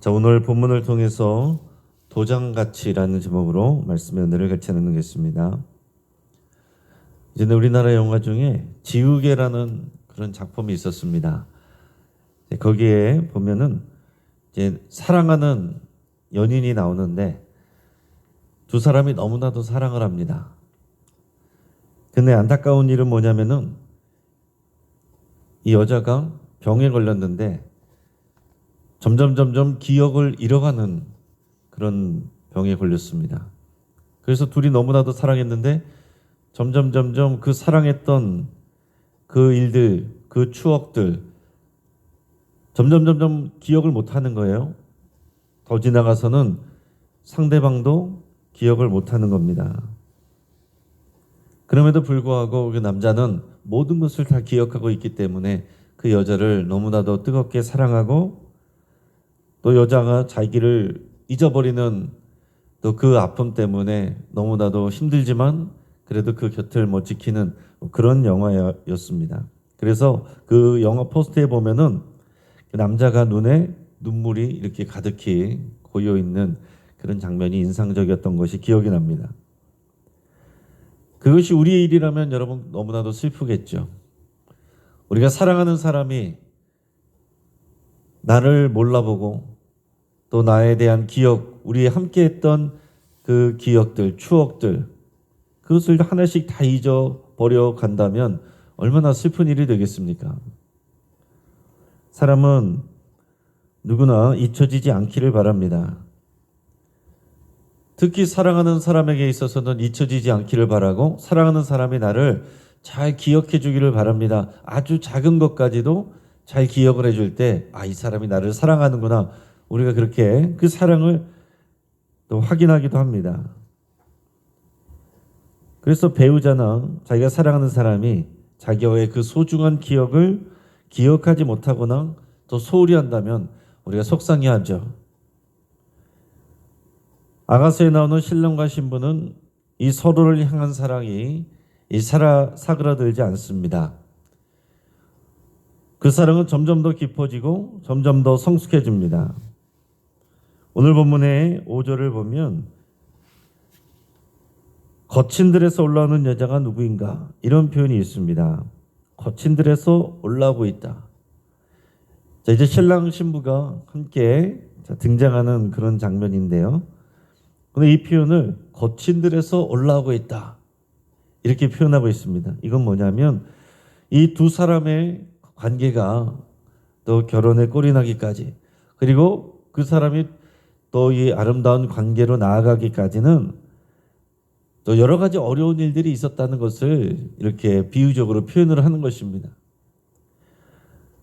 자, 오늘 본문을 통해서 도장같이라는 제목으로 말씀의 은혜를 같이 나누겠습니다. 이제는 우리나라 영화 중에 지우개라는 그런 작품이 있었습니다. 네, 거기에 보면은 이제 사랑하는 연인이 나오는데 두 사람이 너무나도 사랑을 합니다. 근데 안타까운 일은 뭐냐면은 이 여자가 병에 걸렸는데 점점 점점 기억을 잃어가는 그런 병에 걸렸습니다. 그래서 둘이 너무나도 사랑했는데 점점 점점 그 사랑했던 그 일들, 그 추억들 점점 점점 기억을 못 하는 거예요. 더 지나가서는 상대방도 기억을 못 하는 겁니다. 그럼에도 불구하고 그 남자는 모든 것을 다 기억하고 있기 때문에 그 여자를 너무나도 뜨겁게 사랑하고 또 여자가 자기를 잊어버리는 또 그 아픔 때문에 너무나도 힘들지만 그래도 그 곁을 못 지키는 그런 영화였습니다. 그래서 그 영화 포스터에 보면은 그 남자가 눈에 눈물이 이렇게 가득히 고여 있는 그런 장면이 인상적이었던 것이 기억이 납니다. 그것이 우리의 일이라면 여러분 너무나도 슬프겠죠. 우리가 사랑하는 사람이 나를 몰라보고 또 나에 대한 기억, 우리 함께 했던 그 기억들, 추억들, 그것을 하나씩 다 잊어버려 간다면 얼마나 슬픈 일이 되겠습니까? 사람은 누구나 잊혀지지 않기를 바랍니다. 특히 사랑하는 사람에게 있어서는 잊혀지지 않기를 바라고 사랑하는 사람이 나를 잘 기억해 주기를 바랍니다. 아주 작은 것까지도 잘 기억을 해줄 때, 아, 이 사람이 나를 사랑하는구나. 우리가 그렇게 그 사랑을 또 확인하기도 합니다. 그래서 배우자나 자기가 사랑하는 사람이 자기와의 그 소중한 기억을 기억하지 못하거나 또 소홀히 한다면 우리가 속상해하죠. 아가서에 나오는 신랑과 신부는 이 서로를 향한 사랑이 이 사라 사그라들지 않습니다. 그 사랑은 점점 더 깊어지고 점점 더 성숙해집니다. 오늘 본문의 5절을 보면 거친 들에서 올라오는 여자가 누구인가 이런 표현이 있습니다. 거친 들에서 올라오고 있다. 자 이제 신랑 신부가 함께 등장하는 그런 장면인데요. 근데 이 표현을 거친 들에서 올라오고 있다. 이렇게 표현하고 있습니다. 이건 뭐냐면 이 두 사람의 관계가 또 결혼에 꼴이 나기까지 그리고 그 사람이 또 이 아름다운 관계로 나아가기까지는 또 여러 가지 어려운 일들이 있었다는 것을 이렇게 비유적으로 표현을 하는 것입니다.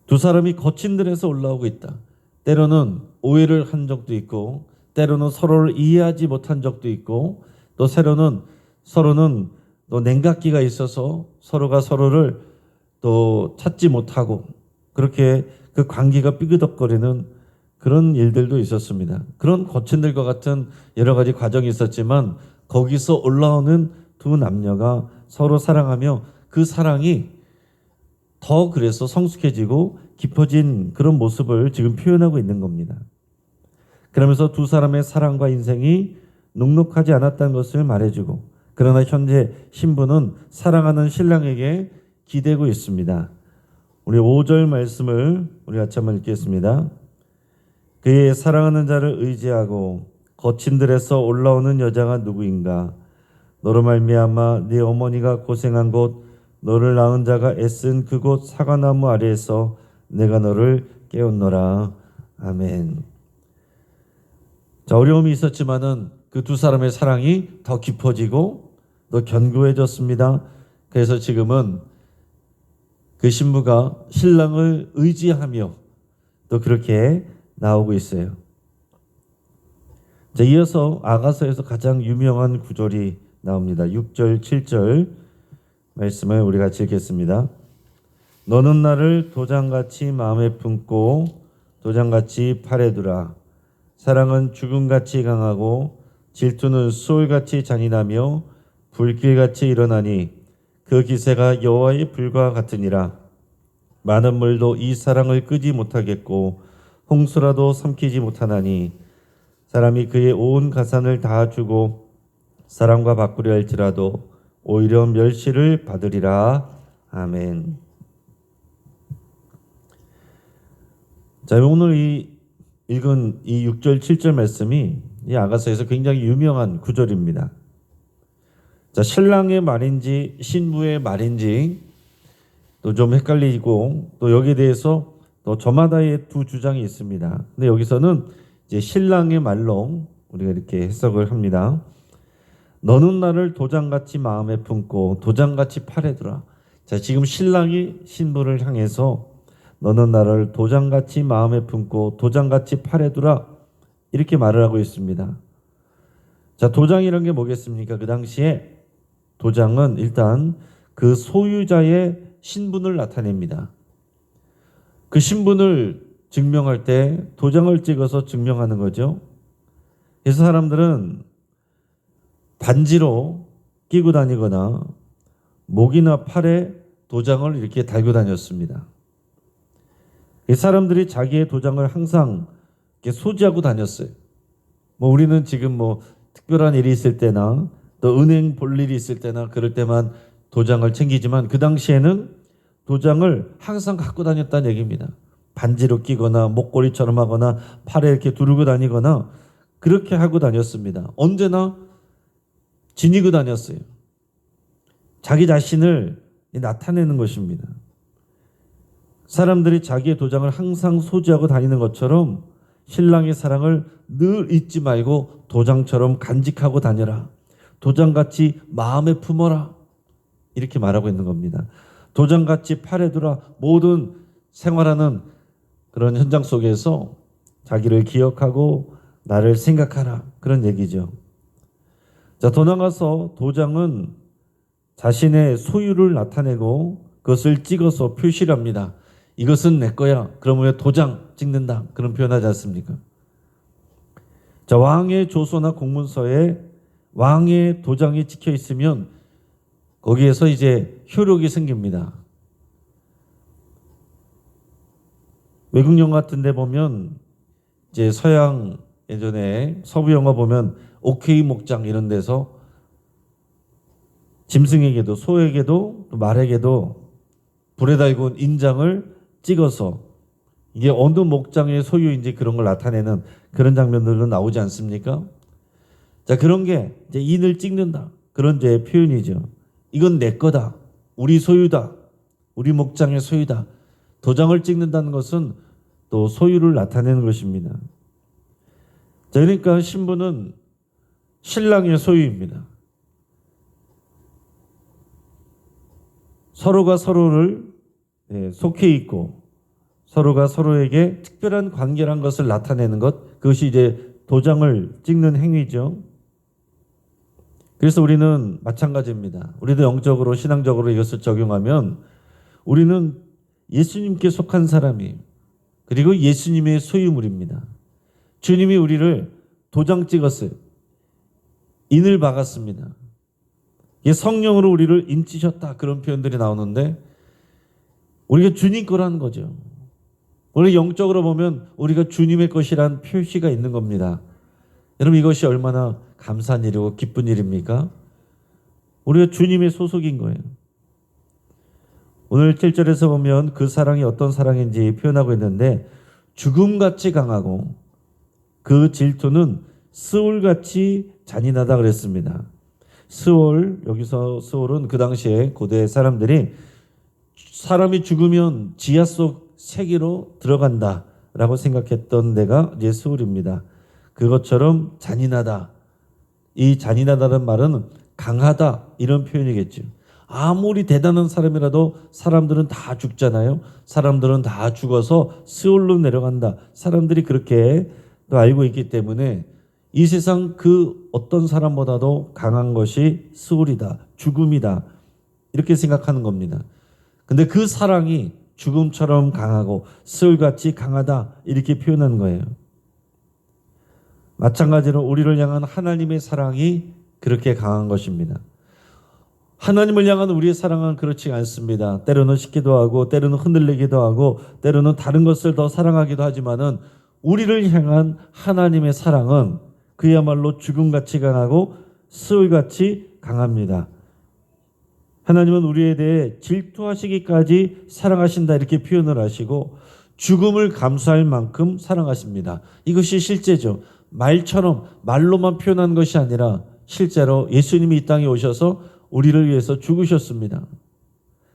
두 사람이 거친 들에서 올라오고 있다. 때로는 오해를 한 적도 있고, 때로는 서로를 이해하지 못한 적도 있고, 또 새로는 서로는 또 냉각기가 있어서 서로가 서로를 또 찾지 못하고 그렇게 그 관계가 삐그덕거리는 그런 일들도 있었습니다. 그런 거친들과 같은 여러 가지 과정이 있었지만 거기서 올라오는 두 남녀가 서로 사랑하며 그 사랑이 더 그래서 성숙해지고 깊어진 그런 모습을 지금 표현하고 있는 겁니다. 그러면서 두 사람의 사랑과 인생이 눅눅하지 않았다는 것을 말해주고 그러나 현재 신부는 사랑하는 신랑에게 기대고 있습니다. 우리 5절 말씀을 우리 같이 한번 읽겠습니다. 그의 사랑하는 자를 의지하고 거친 들에서 올라오는 여자가 누구인가? 너로 말미암아 네 어머니가 고생한 곳 너를 낳은 자가 애쓴 그곳 사과나무 아래에서 내가 너를 깨웠노라. 아멘. 자, 어려움이 있었지만은 그 두 사람의 사랑이 더 깊어지고 더 견고해졌습니다. 그래서 지금은 그 신부가 신랑을 의지하며 또 그렇게 나오고 있어요. 자, 이어서 아가서에서 가장 유명한 구절이 나옵니다. 6절, 7절 말씀을 우리 같이 읽겠습니다. 너는 나를 도장같이 마음에 품고 도장같이 팔에 두라. 사랑은 죽음같이 강하고 질투는 수월같이 잔인하며 불길같이 일어나니 그 기세가 여호와의 불과 같으니라. 많은 물도 이 사랑을 끄지 못하겠고 홍수라도 삼키지 못하나니 사람이 그의 온 가산을 다 주고 사람과 바꾸려 할지라도 오히려 멸시를 받으리라 아멘. 자 오늘 이 읽은 이 6절 7절 말씀이 이 아가서에서 굉장히 유명한 구절입니다. 자 신랑의 말인지 신부의 말인지 또 좀 헷갈리고 또 여기에 대해서 또 저마다의 두 주장이 있습니다. 근데 여기서는 이제 신랑의 말로 우리가 이렇게 해석을 합니다. 너는 나를 도장같이 마음에 품고 도장같이 팔에 두라. 자, 지금 신랑이 신부를 향해서 너는 나를 도장같이 마음에 품고 도장같이 팔에 두라. 이렇게 말을 하고 있습니다. 자, 도장이란 게 뭐겠습니까? 그 당시에 도장은 일단 그 소유자의 신분을 나타냅니다. 그 신분을 증명할 때 도장을 찍어서 증명하는 거죠. 그래서 사람들은 반지로 끼고 다니거나 목이나 팔에 도장을 이렇게 달고 다녔습니다. 이 사람들이 자기의 도장을 항상 소지하고 다녔어요. 뭐 우리는 지금 뭐 특별한 일이 있을 때나 또 은행 볼 일이 있을 때나 그럴 때만 도장을 챙기지만 그 당시에는 도장을 항상 갖고 다녔다는 얘기입니다. 반지로 끼거나 목걸이처럼 하거나 팔에 이렇게 두르고 다니거나 그렇게 하고 다녔습니다. 언제나 지니고 다녔어요. 자기 자신을 나타내는 것입니다. 사람들이 자기의 도장을 항상 소지하고 다니는 것처럼 신랑의 사랑을 늘 잊지 말고 도장처럼 간직하고 다녀라. 도장같이 마음에 품어라. 이렇게 말하고 있는 겁니다. 도장같이 팔에 두라. 모든 생활하는 그런 현장 속에서 자기를 기억하고 나를 생각하라. 그런 얘기죠. 자, 더 나가서 도장은 자신의 소유를 나타내고 그것을 찍어서 표시를 합니다. 이것은 내 거야. 그러면 왜 도장 찍는다. 그런 표현하지 않습니까? 자, 왕의 조서나 공문서에 왕의 도장이 찍혀 있으면 거기에서 이제 효력이 생깁니다. 외국 영화 같은 데 보면 이제 서양 예전에 서부 영화 보면 오케이 목장 이런 데서 짐승에게도 소에게도 또 말에게도 불에 온 인장을 찍어서 이게 어느 목장의 소유인지 그런 걸 나타내는 그런 장면들도 나오지 않습니까? 자 그런 게 이제 인을 찍는다 그런 제 표현이죠. 이건 내 거다, 우리 소유다, 우리 목장의 소유다. 도장을 찍는다는 것은 또 소유를 나타내는 것입니다. 자, 그러니까 신부는 신랑의 소유입니다. 서로가 서로를 예, 속해 있고 서로가 서로에게 특별한 관계란 것을 나타내는 것 그것이 이제 도장을 찍는 행위죠. 그래서 우리는 마찬가지입니다. 우리도 영적으로 신앙적으로 이것을 적용하면 우리는 예수님께 속한 사람이 그리고 예수님의 소유물입니다. 주님이 우리를 도장 찍었어요. 인을 박았습니다. 이 성령으로 우리를 인치셨다 그런 표현들이 나오는데 우리가 주님 거라는 거죠. 우리 영적으로 보면 우리가 주님의 것이란 표시가 있는 겁니다. 여러분 이것이 얼마나 감사한 일이고 기쁜 일입니까? 우리가 주님의 소속인 거예요. 오늘 7절에서 보면 그 사랑이 어떤 사랑인지 표현하고 있는데 죽음같이 강하고 그 질투는 스올같이 잔인하다 그랬습니다. 스올 여기서 스올은 그 당시에 고대 사람들이 사람이 죽으면 지하 속 세계로 들어간다라고 생각했던 데가 이제 스올입니다. 그것처럼 잔인하다. 이 잔인하다는 말은 강하다 이런 표현이겠죠. 아무리 대단한 사람이라도 사람들은 다 죽잖아요. 사람들은 다 죽어서 스올로 내려간다. 사람들이 그렇게 또 알고 있기 때문에 이 세상 그 어떤 사람보다도 강한 것이 스올이다. 죽음이다. 이렇게 생각하는 겁니다. 근데 그 사랑이 죽음처럼 강하고 스올같이 강하다. 이렇게 표현하는 거예요. 마찬가지로 우리를 향한 하나님의 사랑이 그렇게 강한 것입니다. 하나님을 향한 우리의 사랑은 그렇지 않습니다. 때로는 식기도 하고, 때로는 흔들리기도 하고, 때로는 다른 것을 더 사랑하기도 하지만은 우리를 향한 하나님의 사랑은 그야말로 죽음같이 강하고 스울같이 강합니다. 하나님은 우리에 대해 질투하시기까지 사랑하신다 이렇게 표현을 하시고 죽음을 감수할 만큼 사랑하십니다. 이것이 실제죠. 말처럼 말로만 표현한 것이 아니라 실제로 예수님이 이 땅에 오셔서 우리를 위해서 죽으셨습니다.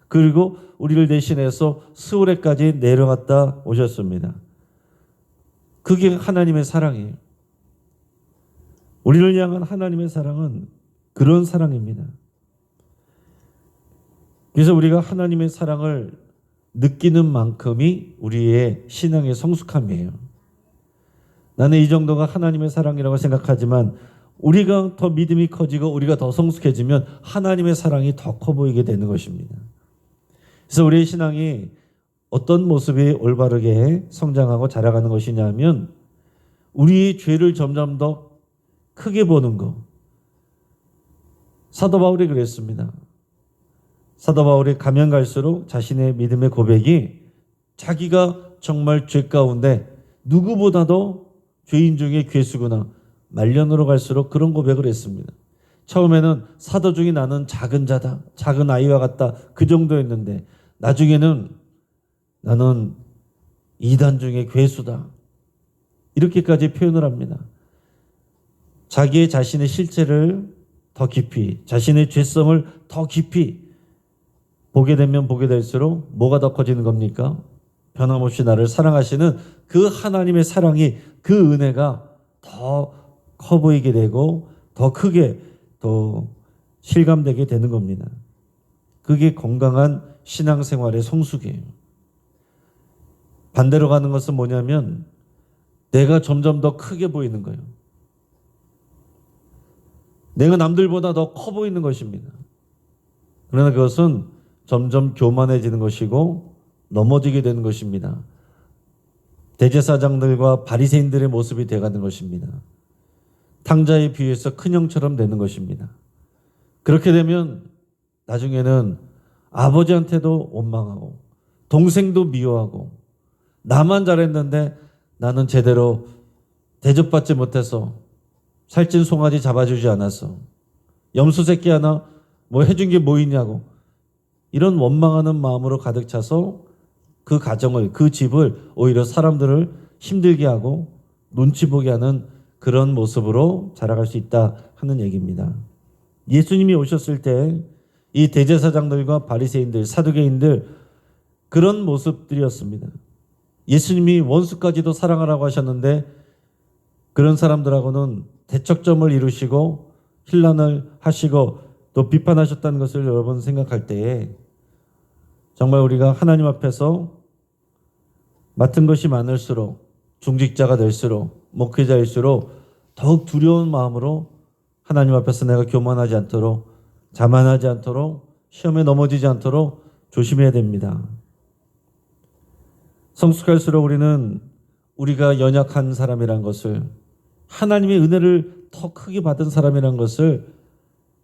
그리고 우리를 대신해서 스월에까지 내려갔다 오셨습니다. 그게 하나님의 사랑이에요. 우리를 향한 하나님의 사랑은 그런 사랑입니다. 그래서 우리가 하나님의 사랑을 느끼는 만큼이 우리의 신앙의 성숙함이에요. 나는 이 정도가 하나님의 사랑이라고 생각하지만 우리가 더 믿음이 커지고 우리가 더 성숙해지면 하나님의 사랑이 더 커 보이게 되는 것입니다. 그래서 우리의 신앙이 어떤 모습이 올바르게 성장하고 자라가는 것이냐면 우리의 죄를 점점 더 크게 보는 것. 사도 바울이 그랬습니다. 사도 바울이 가면 갈수록 자신의 믿음의 고백이 자기가 정말 죄 가운데 누구보다도 죄인 중에 괴수구나 말년으로 갈수록 그런 고백을 했습니다. 처음에는 사도 중에 나는 작은 자다, 작은 아이와 같다 그 정도였는데 나중에는 나는 이단 중에 괴수다 이렇게까지 표현을 합니다. 자기의 자신의 실체를 더 깊이, 자신의 죄성을 더 깊이 보게 되면 보게 될수록 뭐가 더 커지는 겁니까? 변함없이 나를 사랑하시는 그 하나님의 사랑이 그 은혜가 더 커 보이게 되고 더 크게 더 실감되게 되는 겁니다. 그게 건강한 신앙생활의 성숙이에요. 반대로 가는 것은 뭐냐면 내가 점점 더 크게 보이는 거예요. 내가 남들보다 더 커 보이는 것입니다. 그러나 그것은 점점 교만해지는 것이고 넘어지게 되는 것입니다. 대제사장들과 바리새인들의 모습이 돼가는 것입니다. 탕자에 비해서 큰 형처럼 되는 것입니다. 그렇게 되면 나중에는 아버지한테도 원망하고 동생도 미워하고 나만 잘했는데 나는 제대로 대접받지 못해서 살찐 송아지 잡아주지 않았어. 염소 새끼 하나 뭐 해준 게 뭐 있냐고. 이런 원망하는 마음으로 가득 차서 그 가정을, 그 집을 오히려 사람들을 힘들게 하고 눈치 보게 하는 그런 모습으로 자라갈 수 있다 하는 얘기입니다. 예수님이 오셨을 때 이 대제사장들과 바리새인들, 사두개인들 그런 모습들이었습니다. 예수님이 원수까지도 사랑하라고 하셨는데 그런 사람들하고는 대척점을 이루시고 힐난을 하시고 또 비판하셨다는 것을 여러분 생각할 때에 정말 우리가 하나님 앞에서 맡은 것이 많을수록 중직자가 될수록 목회자일수록 더욱 두려운 마음으로 하나님 앞에서 내가 교만하지 않도록 자만하지 않도록 시험에 넘어지지 않도록 조심해야 됩니다. 성숙할수록 우리는 우리가 연약한 사람이란 것을 하나님의 은혜를 더 크게 받은 사람이란 것을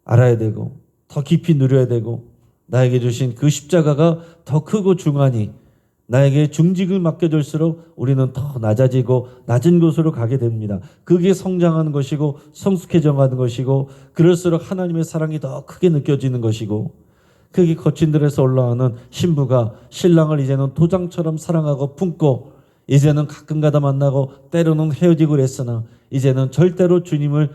알아야 되고 더 깊이 누려야 되고 나에게 주신 그 십자가가 더 크고 중하니 나에게 중직을 맡겨줄수록 우리는 더 낮아지고 낮은 곳으로 가게 됩니다. 그게 성장하는 것이고 성숙해져 가는 것이고 그럴수록 하나님의 사랑이 더 크게 느껴지는 것이고 그게 거친 들에서 올라오는 신부가 신랑을 이제는 도장처럼 사랑하고 품고 이제는 가끔가다 만나고 때로는 헤어지고 그랬으나 이제는 절대로 주님을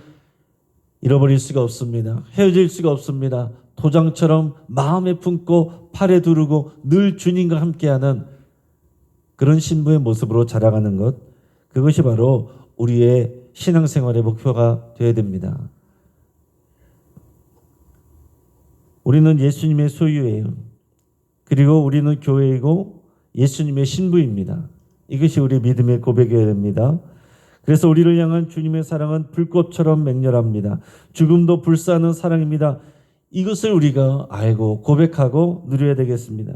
잃어버릴 수가 없습니다. 헤어질 수가 없습니다. 도장처럼 마음에 품고 팔에 두르고 늘 주님과 함께하는 그런 신부의 모습으로 자라가는 것 그것이 바로 우리의 신앙생활의 목표가 되어야 됩니다. 우리는 예수님의 소유예요. 그리고 우리는 교회이고 예수님의 신부입니다. 이것이 우리 믿음의 고백이어야 됩니다. 그래서 우리를 향한 주님의 사랑은 불꽃처럼 맹렬합니다. 죽음도 불사하는 사랑입니다. 이것을 우리가 알고 고백하고 누려야 되겠습니다.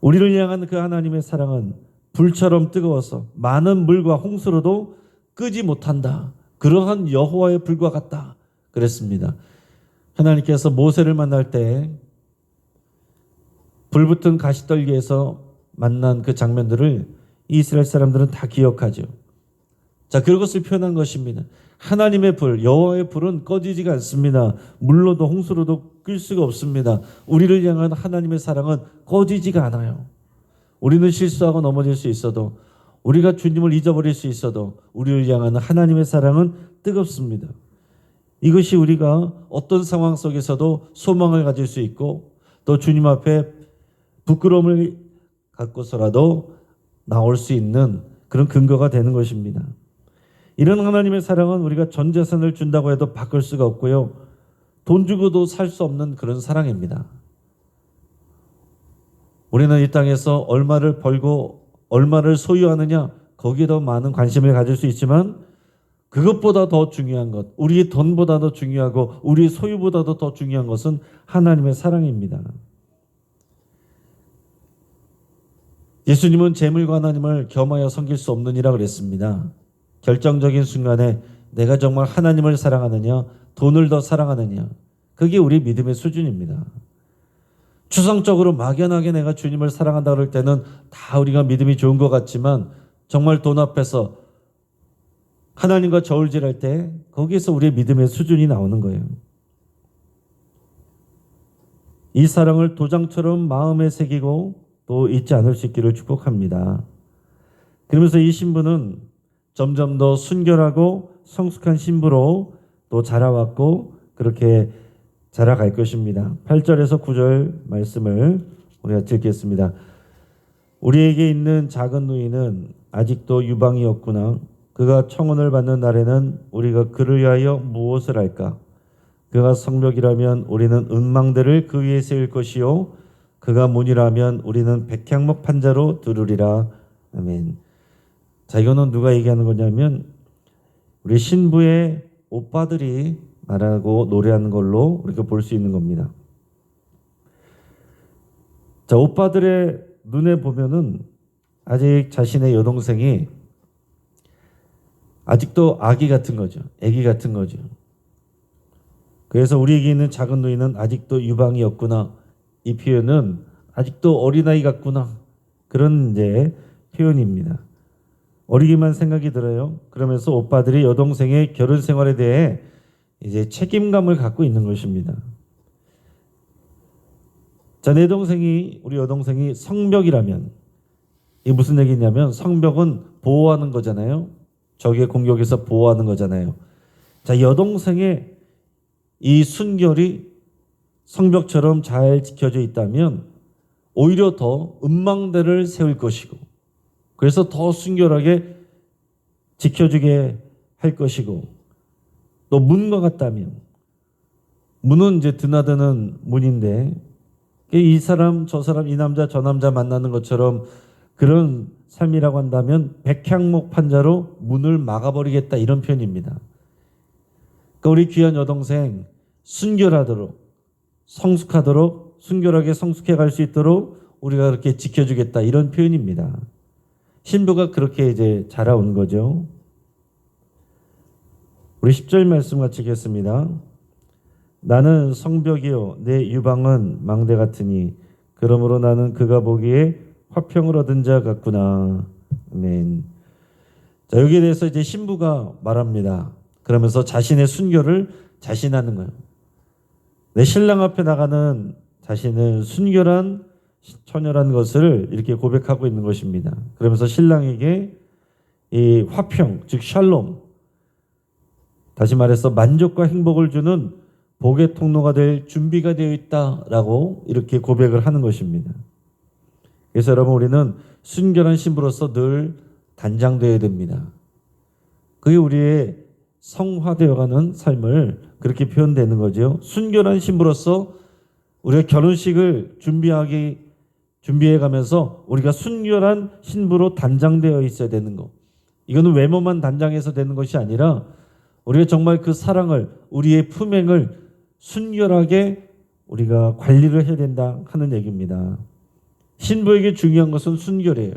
우리를 향한 그 하나님의 사랑은 불처럼 뜨거워서 많은 물과 홍수로도 끄지 못한다. 그러한 여호와의 불과 같다. 그랬습니다. 하나님께서 모세를 만날 때 불붙은 가시떨기에서 만난 그 장면들을 이스라엘 사람들은 다 기억하죠. 자, 그것을 표현한 것입니다. 하나님의 불, 여호와의 불은 꺼지지가 않습니다. 물로도 홍수로도 끌 수가 없습니다. 우리를 향한 하나님의 사랑은 꺼지지가 않아요. 우리는 실수하고 넘어질 수 있어도 우리가 주님을 잊어버릴 수 있어도 우리를 향하는 하나님의 사랑은 뜨겁습니다. 이것이 우리가 어떤 상황 속에서도 소망을 가질 수 있고 또 주님 앞에 부끄러움을 갖고서라도 나올 수 있는 그런 근거가 되는 것입니다. 이런 하나님의 사랑은 우리가 전 재산을 준다고 해도 바꿀 수가 없고요. 돈 주고도 살 수 없는 그런 사랑입니다. 우리는 이 땅에서 얼마를 벌고 얼마를 소유하느냐 거기에 더 많은 관심을 가질 수 있지만 그것보다 더 중요한 것, 우리의 돈보다 더 중요하고 우리의 소유보다도 더 중요한 것은 하나님의 사랑입니다. 예수님은 재물과 하나님을 겸하여 섬길 수 없느니라 그랬습니다. 결정적인 순간에 내가 정말 하나님을 사랑하느냐, 돈을 더 사랑하느냐, 그게 우리 믿음의 수준입니다. 추상적으로 막연하게 내가 주님을 사랑한다 그럴 때는 다 우리가 믿음이 좋은 것 같지만 정말 돈 앞에서 하나님과 저울질할 때 거기에서 우리의 믿음의 수준이 나오는 거예요. 이 사랑을 도장처럼 마음에 새기고 또 잊지 않을 수 있기를 축복합니다. 그러면서 이 신부는 점점 더 순결하고 성숙한 신부로 또 자라왔고 그렇게 자라갈 것입니다. 8절에서 9절 말씀을 우리가 읽겠습니다. 우리에게 있는 작은 누이는 아직도 유방이 없구나. 그가 청혼을 받는 날에는 우리가 그를 위하여 무엇을 할까? 그가 성벽이라면 우리는 은망대를 그 위에 세울 것이요. 그가 문이라면 우리는 백향목 판자로 두르리라. 아멘. 자, 이거는 누가 얘기하는 거냐면 우리 신부의 오빠들이 말하고 노래하는 걸로 우리가 볼수 있는 겁니다. 자, 오빠들의 눈에 보면은 아직 자신의 여동생이 아직도 아기 같은 거죠. 아기 같은 거죠. 그래서 우리에게 있는 작은 누이는 아직도 유방이었구나. 이 표현은 아직도 어린아이 같구나. 그런 이제 표현입니다. 어리기만 생각이 들어요. 그러면서 오빠들이 여동생의 결혼 생활에 대해 이제 책임감을 갖고 있는 것입니다. 자, 내 동생이 우리 여동생이 성벽이라면 이게 무슨 얘기냐면 성벽은 보호하는 거잖아요. 적의 공격에서 보호하는 거잖아요. 자, 여동생의 이 순결이 성벽처럼 잘 지켜져 있다면 오히려 더 은망대를 세울 것이고 그래서 더 순결하게 지켜주게 할 것이고 또 문과 같다면 문은 이제 드나드는 문인데 이 사람 저 사람 이 남자 저 남자 만나는 것처럼 그런 삶이라고 한다면 백향목 판자로 문을 막아버리겠다 이런 표현입니다. 그러니까 우리 귀한 여동생 순결하도록 성숙하도록 순결하게 성숙해 갈 수 있도록 우리가 그렇게 지켜주겠다 이런 표현입니다. 신부가 그렇게 이제 자라온 거죠. 우리 10절 말씀 같이 읽겠습니다. 나는 성벽이요 내 유방은 망대 같으니 그러므로 나는 그가 보기에 화평을 얻은 자 같구나. 아멘. 자, 여기에 대해서 이제 신부가 말합니다. 그러면서 자신의 순결을 자신하는 거예요. 내 신랑 앞에 나가는 자신은 순결한 처녀란 것을 이렇게 고백하고 있는 것입니다. 그러면서 신랑에게 이 화평, 즉 샬롬, 다시 말해서 만족과 행복을 주는 복의 통로가 될 준비가 되어 있다라고 이렇게 고백을 하는 것입니다. 그래서 여러분 우리는 순결한 신부로서 늘 단장되어야 됩니다. 그게 우리의 성화되어가는 삶을 그렇게 표현되는 거죠. 순결한 신부로서 우리가 결혼식을 준비하기 준비해 가면서 우리가 순결한 신부로 단장되어 있어야 되는 거. 이거는 외모만 단장해서 되는 것이 아니라 우리가 정말 그 사랑을 우리의 품행을 순결하게 우리가 관리를 해야 된다 하는 얘기입니다. 신부에게 중요한 것은 순결이에요.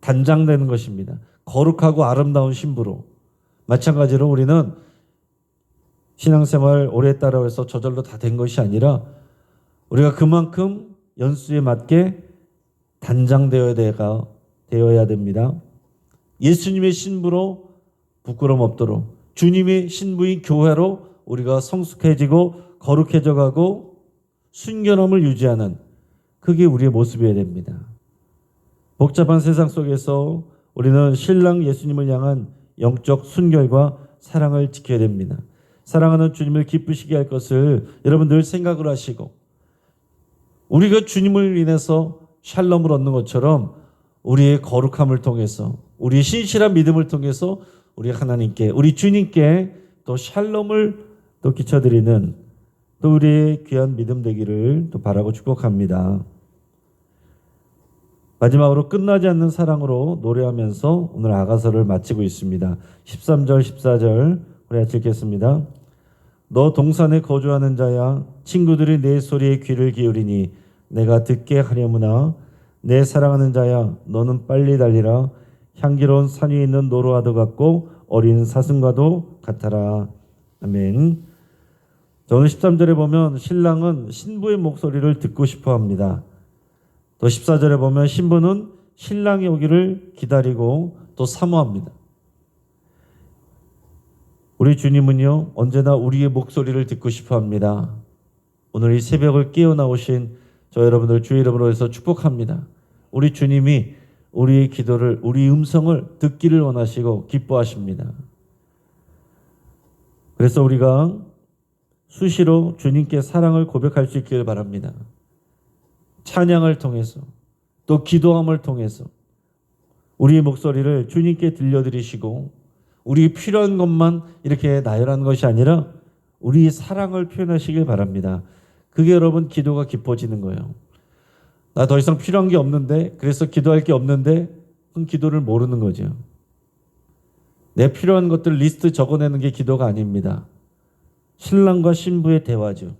단장되는 것입니다. 거룩하고 아름다운 신부로. 마찬가지로 우리는 신앙생활 오래 했다고 해서 저절로 다 된 것이 아니라 우리가 그만큼 연수에 맞게 단장되어야 되어야 됩니다. 예수님의 신부로 부끄럼 없도록 주님의 신부인 교회로 우리가 성숙해지고 거룩해져 가고 순결함을 유지하는 그게 우리의 모습이어야 됩니다. 복잡한 세상 속에서 우리는 신랑 예수님을 향한 영적 순결과 사랑을 지켜야 됩니다. 사랑하는 주님을 기쁘시게 할 것을 여러분 늘 생각을 하시고 우리가 주님을 인해서 샬롬을 얻는 것처럼 우리의 거룩함을 통해서 우리의 신실한 믿음을 통해서 우리 하나님께 우리 주님께 또 샬롬을 또 끼쳐드리는 또 우리의 귀한 믿음 되기를 또 바라고 축복합니다. 마지막으로 끝나지 않는 사랑으로 노래하면서 오늘 아가서를 마치고 있습니다. 13절 14절 우리 같이 읽겠습니다. 너 동산에 거주하는 자야 친구들이 내 소리에 귀를 기울이니 내가 듣게 하려무나 내 사랑하는 자야 너는 빨리 달리라 향기로운 산 위에 있는 노루와도 같고 어린 사슴과도 같아라 아멘. 자, 오늘 13절에 보면 신랑은 신부의 목소리를 듣고 싶어 합니다. 또 14절에 보면 신부는 신랑이 오기를 기다리고 또 사모합니다. 우리 주님은요, 언제나 우리의 목소리를 듣고 싶어 합니다. 오늘 이 새벽을 깨어 나오신 저 여러분들 주의 이름으로 해서 축복합니다. 우리 주님이 우리의 기도를, 우리 음성을 듣기를 원하시고 기뻐하십니다. 그래서 우리가 수시로 주님께 사랑을 고백할 수 있기를 바랍니다. 찬양을 통해서 또 기도함을 통해서 우리의 목소리를 주님께 들려드리시고 우리 필요한 것만 이렇게 나열하는 것이 아니라 우리 사랑을 표현하시길 바랍니다. 그게 여러분 기도가 깊어지는 거예요. 나 더 이상 필요한 게 없는데 그래서 기도할 게 없는데 그건 기도를 모르는 거죠. 내 필요한 것들 리스트 적어내는 게 기도가 아닙니다. 신랑과 신부의 대화죠.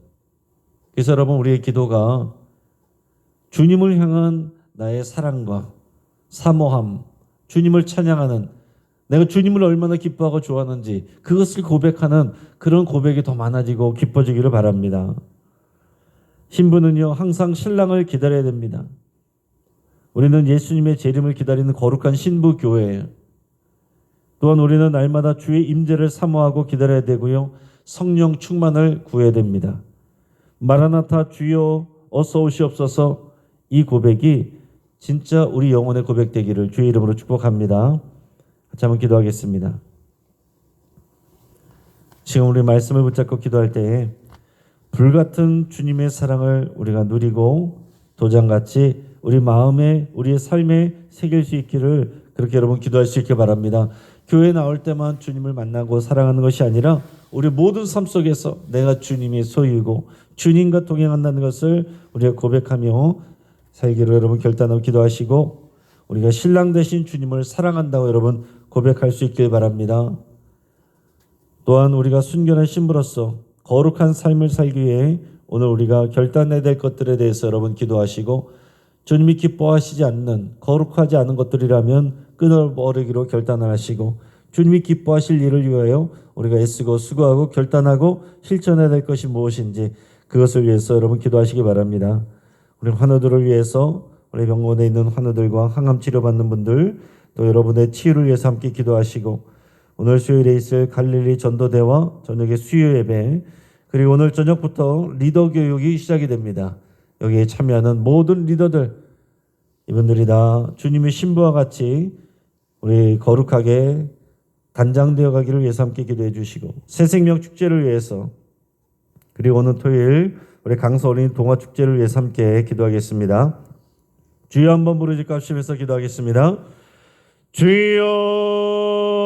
그래서 여러분 우리의 기도가 주님을 향한 나의 사랑과 사모함, 주님을 찬양하는 내가 주님을 얼마나 기뻐하고 좋아하는지 그것을 고백하는 그런 고백이 더 많아지고 기뻐지기를 바랍니다. 신부는요 항상 신랑을 기다려야 됩니다. 우리는 예수님의 재림을 기다리는 거룩한 신부 교회예요. 또한 우리는 날마다 주의 임재를 사모하고 기다려야 되고요. 성령 충만을 구해야 됩니다. 마라나타 주여 어서 오시옵소서 이 고백이 진짜 우리 영혼의 고백되기를 주의 이름으로 축복합니다. 같이 한번 기도하겠습니다. 지금 우리 말씀을 붙잡고 기도할 때에 불같은 주님의 사랑을 우리가 누리고 도장같이 우리 마음에 우리의 삶에 새길 수 있기를 그렇게 여러분 기도할 수 있길 바랍니다. 교회 나올 때만 주님을 만나고 사랑하는 것이 아니라 우리 모든 삶 속에서 내가 주님의 소유이고 주님과 동행한다는 것을 우리가 고백하며 살기로 여러분 결단하고 기도하시고 우리가 신랑 되신 주님을 사랑한다고 여러분 고백할 수 있길 바랍니다. 또한 우리가 순결한 신부로서 거룩한 삶을 살기 위해 오늘 우리가 결단해야 될 것들에 대해서 여러분 기도하시고 주님이 기뻐하시지 않는 거룩하지 않은 것들이라면 끊어버리기로 결단을 하시고 주님이 기뻐하실 일을 위하여 우리가 애쓰고 수고하고 결단하고 실천해야 될 것이 무엇인지 그것을 위해서 여러분 기도하시기 바랍니다. 우리 환우들을 위해서 우리 병원에 있는 환우들과 항암 치료받는 분들 또 여러분의 치유를 위해서 함께 기도하시고 오늘 수요일에 있을 갈릴리 전도대와 저녁에 수요 예배 그리고 오늘 저녁부터 리더 교육이 시작이 됩니다. 여기에 참여하는 모든 리더들 이분들이 다 주님의 신부와 같이 우리 거룩하게 단장되어 가기를 위해서 함께 기도해 주시고 새 생명 축제를 위해서 그리고 오늘 토요일 우리 강서 어린이 동화 축제를 위해서 함께 기도하겠습니다. 주여 한번 부르짖고 합심해서 기도하겠습니다. 주여